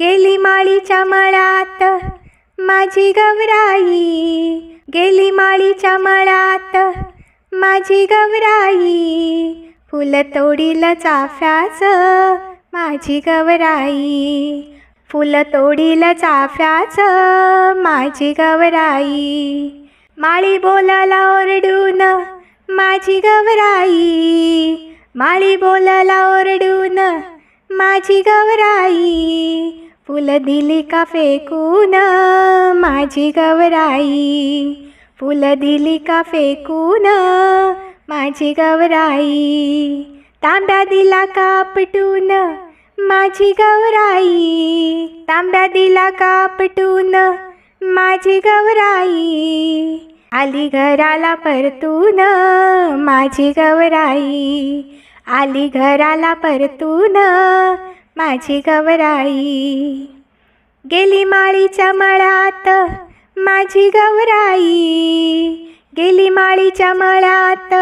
गेली माळीच्या मळात. माझी गवराई. गेली माळीच्या मळात. माझी गवराई. फुल तोडील चाफ्याचं. माझी गवराई. फुल तोडील चाफ्याचं. माझी गवराई. माळी बोलाला ओरडून माझी गवराई. माळी बोलाला ओरडून माझी गवराई. फुल दिली का फेकून माझी गवराई. फुल दिली का फेकून माझी गवराई. तांब्या दिला का पटून माझी गवराई. तांब्या दिला का पटून माझी गवराई. आली घराला परतून माझी गवराई. आली घराला परतून माझी गवराई. गेली माळीच्या मळात माझी गवराई. गेली माळीच्या मळात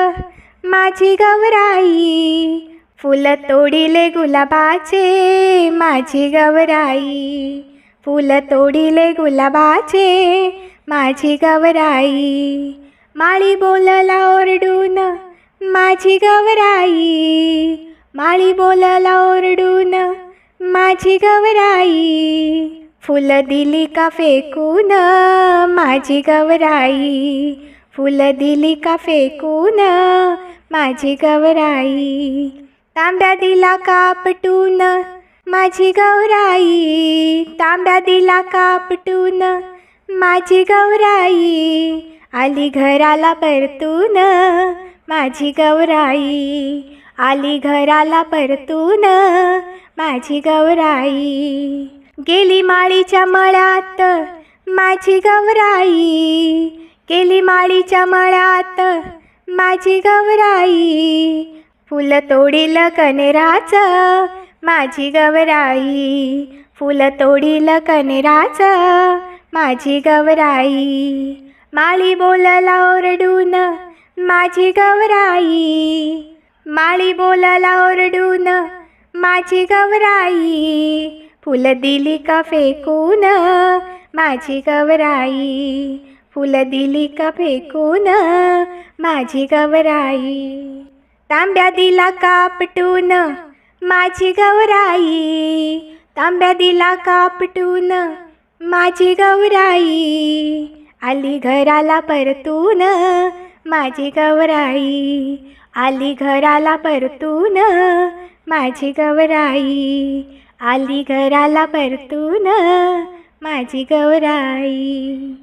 माझी गवराई. फुलं तोडिले गुलाबाचे माझी गवराई. फुलं तोडिले गुलाबाचे माझी गवराई. माळी बोलला ओरडून माझी गवराई. माळी बोलला ओरडून माझी गवराई फुल दिली का फेकून? माझी गवराई फुल दिली का फेकून? माझी गवराई तांब्या दिला कापटून माझी गौराई तांब्या दिला कापटून माझी गौराई आली घराला परतून? माझी गौराई आली घराला परतून माझी गौराई. गेली माळीच्या मळ्यात माझी गौराई. गेली माळीच्या मळ्यात माझी गौराई. फुल तोडील कनेराच माझी गवराई फुल तोडील कनेराच माझी गवराई माळी बोलला ओरडून माझी गवराई माळी बोलाला ओरडून माझी गवराई फुल दिली का फेकून? माझी गवराई फुल दिली का फेकून? माझी गवराई तांब्या दिला कापटून माझी गवराई तांब्या दिला कापटून माझी गौराई आली घराला परतून माझी गौराई आली घराला परतून. माझी गौराई आली घराला परतून. माझी गौराई